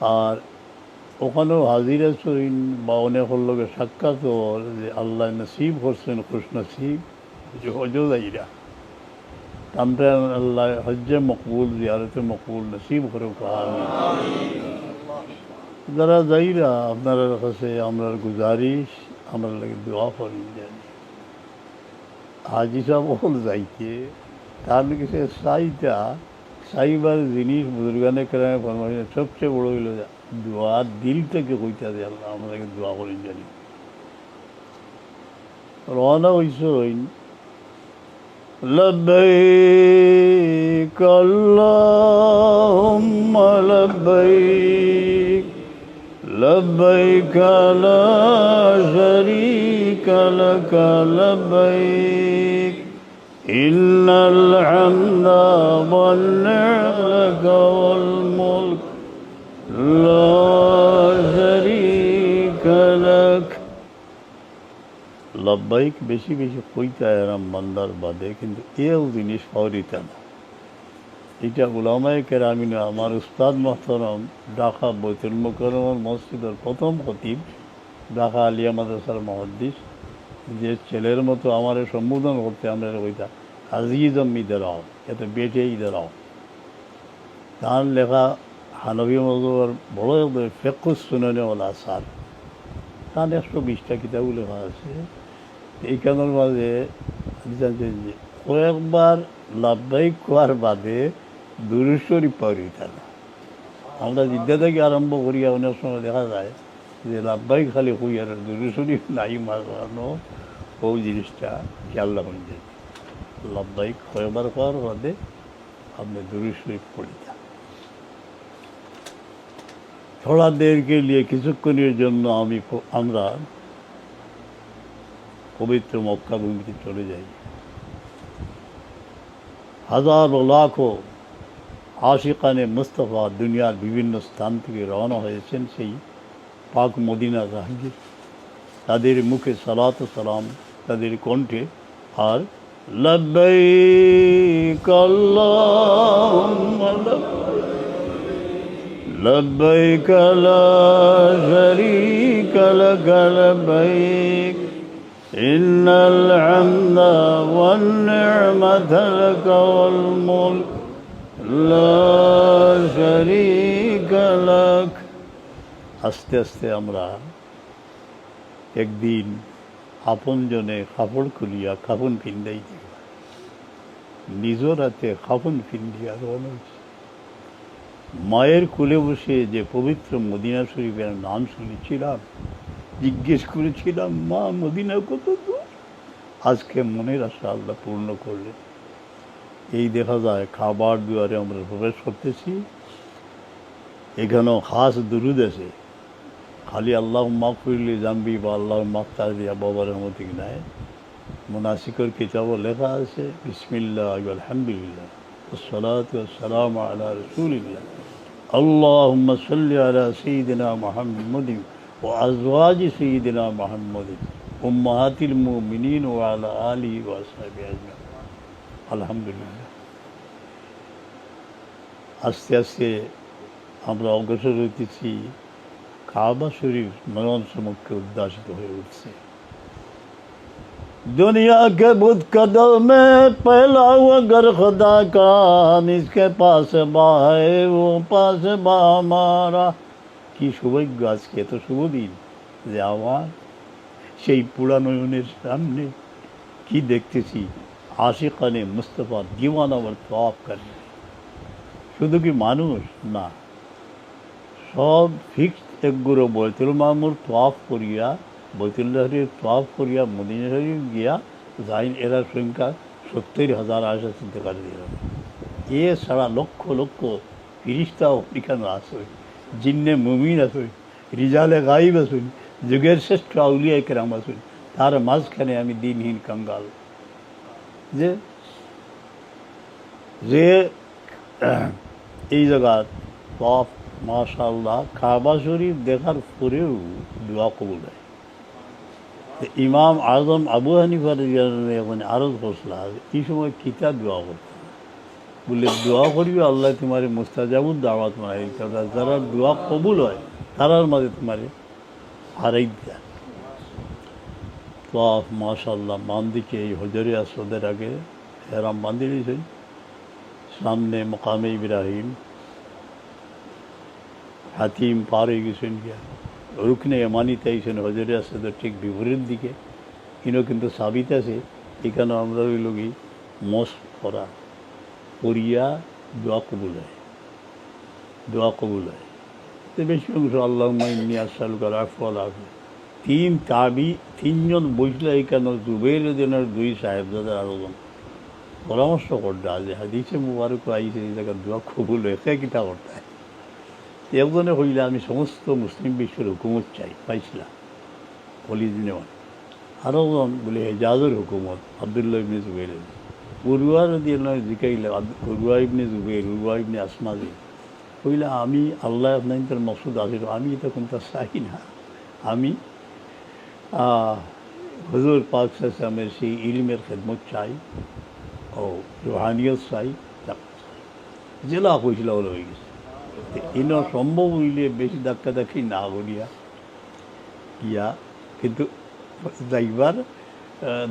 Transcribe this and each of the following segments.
আর ওখানেও হাজির আছেন বা অনেক লোকে সাক্ষাৎ যে আল্লাহ নসিব করছেন, খুশ নসিব আমরা আল্লাহ হজ্জে মকবুল, জিয়ারতে মকবুল নসিব করে যারা যাইরা, আপনার কাছে আমরা গুজারিশ আমরা লাগে দোয়া করি জানি হাজি সাহেব হল যাইতে, তার কাছে সাইটা সাইবার জিনিস বুজুর্গানে কেরামে ফরমাইছে সবচেয়ে বড় হইল দোয়া দিল থেকে কইতে আছে আল্লাহ আমাদেরকে দোয়া করি জানি রওনা হইস لبيك اللهم لبيك لبيك لا شريك لك لبيك إن الحمد والنعمة لك والملك لا شريك لك লব্বাইক বেশি বেশি কইতে এরাম বান্দার বাদে কিন্তু এও জিনিস হরিতা না এটা উলামায় কেরামিন আমার উস্তাদ মোহতরম ঢাকা বৈতুল মুকরমর মসজিদের প্রথম খতিব ঢাকা আলিয়া মাদ্রাসার মহাদ্দিস যে ছেলের মতো আমার সম্বোধন করতে আমরা কইতা আজিজ ইদের আও এত বেটে ইদের আও তার লেখা হানবী মজুর বড় ফেকুস শুনে ওলা সার তার একশো বিশটা কিতাবও লেখা আছে। এইখানের মাঝে কয়েকবার লাভবাহিক কোয়ার বাদে দূরেশ্বরী পারিতা না আমরা বিদ্যা থেকে আরম্ভ করি অনেক সময় দেখা যায় যে লাভবাহিক খালি কই আর দূরেশ্বরী নাই মাঝানো ও জিনিসটা খেয়াল রাখুন যে লাভবাহিক কয়েকবার কোয়ার বাদে আপনি দূরেশ্বরী পড়িতা থোড়া দেরকে নিয়ে কিছুক্ষণের জন্য আমি আমরা পবিত্র মক্কা চলে যাই। হাজার লাখো আশিকানে মুস্তফা দুনিয়ার বিভিন্ন স্থান থেকে রওনা হয়েছেন সেই পাক মদিনা রাহিজে তাদের মুখে সালাত সালাম, তাদের কণ্ঠে আর লব্বাইক আল্লাহুম্মা لبيك لا شريك لك لبيك إن الحمد والنعمة لك والملك لا شريك لك আস্তে আস্তে আমরা একদিন আপনজনে কাপড় খুলিয়া কাপন ফিন্দাই দিবা নিজের হাতে কাপন ফিন্দিয়া রওনা মায়ের কোলে বসে যে পবিত্র মদিনা শরীফের নাম শুনেছিলাম, জিজ্ঞেস করেছিলাম, মা, মদিনা কত দূর? আজকে মনের আশা আল্লাহ পূর্ণ করলেন। এই দেখা যায় খাবার দুয়ারে আমরা প্রবেশ করতেছি। এখানেও খাস দুরুদ আছে। খালি আল্লাহ মাফ করলে জানবি বা আল্লাহ মাফ দিয়া বাবার রহমতি নাই মুনাসিকর কিতাবও লেখা আছে বিসমিল্লাহ আলহামদুলিল্লাহ والصلاة والسلام على رسول الله اللهم صل على سيدنا محمد وأزواج سيدنا محمد أمهات المؤمنين وعلى آله وأصحابه أجمعين الحمد لله আস্তে আস্তে আমরা অগ্রসর হইতেছি কাবা শরীফ নয়ন সমক্ষে উদ্দাসিত হয়ে উঠছে दुनिया के बुत कदम में पहला हुआ घर खुदा का हम इसके पास बा है वो पास बा हमारा কি সৌভাগ্য আজকে এত শুভ দিন যে আমার সেই পুরানয়নের সামনে কি দেখতেছি আশিকানে মুস্তফা দিওয়ান আবার তফ করে শুধু কি মানুষ না সব ফিক্সড একগুলো বৈতুল মামুর তফ করিয়া বৈতুল্লাহরের তফ করিয়া মদিনা শরীফ গিয়া, যাইন এরা সংখ্যা সত্তর হাজার আসা চিনতে পারে দিলাম। এ ছাড়া লক্ষ লক্ষ ফিরিস্তাও এখানে আসে জিন্নে মুমিন আসুন রিজালে গাইব আসুন যুগের শ্রেষ্ঠ আউলিয়া কেরাম আসুন তার মাঝখানে আমি দিনহীন কাঙ্গাল। যে যে, এই জায়গা তফ মাশাল্লাহ কাবা শরীফ দেখার পরেও দোয়া কবুল হয়। ইমাম আজম আবু হানিফার এখন আরজ ফসলা এই সময় কিতাব দোয়া করতেন বলে, দোয়া করিবে আল্লাহ তোমার মুস্তাজাবুদ দাওয়াত কারণ যারা দোয়া কবুল হয়, তারার মাঝে তোমার হারাই দেয় তো মাশাল্লাহ বাম দিকে এই হজরে আসদের আগে হেরাম বান্ধি সামনে মকামে ইব্রাহিম হাতিম পার হয়ে গেছেন গিয়া। রুকনে এমানিতে আইছেন হজরে আসদের ঠিক বিপরীত দিকে। ইনো কিন্তু সাবিত আছে, এখানে আমরা ওই লোকই মস করা করিয়া দোয়া কবুল হয়। দোয়া কবুল হয়। তো বেশি অংশ আল্লাহ মাইনি আসালুকার আফল আফে তিন তাবি, তিনজন বসলে এখানে জুবের দিনের দুই সাহেবজাদের আরোজন পরামর্শ করতে আছে হাদিসে মুবারক আইসে দোয়া কবুল হয় সে কিতা করতে হয়। একজনে কইলে আমি সমস্ত মুসলিম বিশ্বের হুকুমত চাই, পাইছিলাম হলি দিনে আরও জন বলে হেজাজের হুকুমত, আবদুল্লাহ ইবনে জুবের উরুয়ার দিয়ে নয়, জিকাইলে Urwa ibn Zubair Urwa ibn আসমাদি কইলে আমি আল্লাহ আপনার মকসুদ আছে আমি এটা কোনটা চাই না। আমি হজুর পাক সামের সেই ইলমের খেদমত চাই, ও রুহানিয়ত চাই জেলা কইছিল হলে হয়ে গেছে। ইন সম্ভব হইলে বেশি ধাক্কা ধাক্কি না বলিয়া ইয়া কিন্তু যাইবার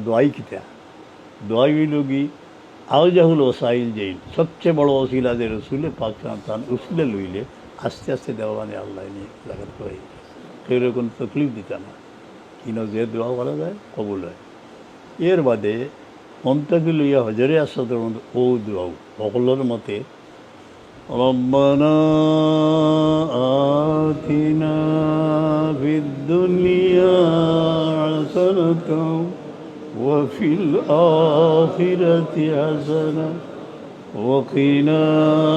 দোয়াই কিতা। দোয়াই হইল কি আউজাহুল ওসাইল জেইল সবচেয়ে বড় ওসিলা যে রসুলে পাকিস্তান তান রসুলে লইলে আস্তে আস্তে দেওয়ানে আল্লাহ নিয়ে লাগাত করে কেউ কোনো তকলিফ দিত না। কিনো যে দোয়া করা যায় কবুল হয়। এর বাদে অন্তকে লইয়া হজরে আসাদের মধ্যে ও দোয়াও সকলের মতে ربنا آتنا في الدنيا حسنة وفي الآخرة حسنة وقنا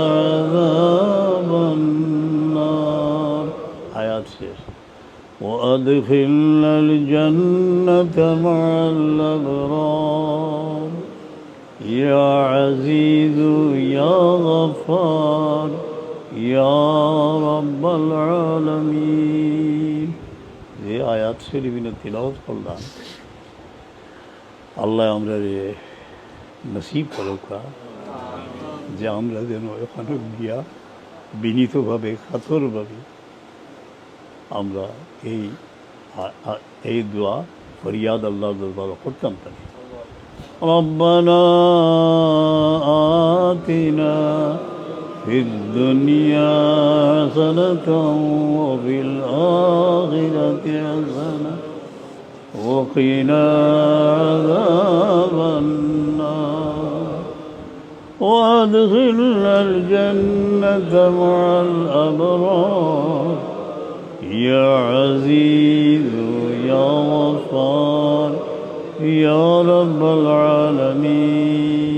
عذاب النار. آيات শেষ وأدخلنا الجنة مع الأبرار. يا عزيز يا غفار يا رب العالمين যে আয়াত শরীফিনে তিলাওয়াত করলাম আল্লাহ আমরা রে নসিব করুকা যে আমরা যেন এখানে গিয়া বিনীতভাবে কাতরভাবে আমরা এই আ- আ- এই দোয়া ফরিয়াদ আল্লাহ দরবার করতাম পারি ربنا آتنا في الدنيا حسنة وفي الآخرة حسنة وقنا عذاب النار. وأدخلنا الجنة مع الأبرار. يا عزيز يا غفار يا رب العالمين.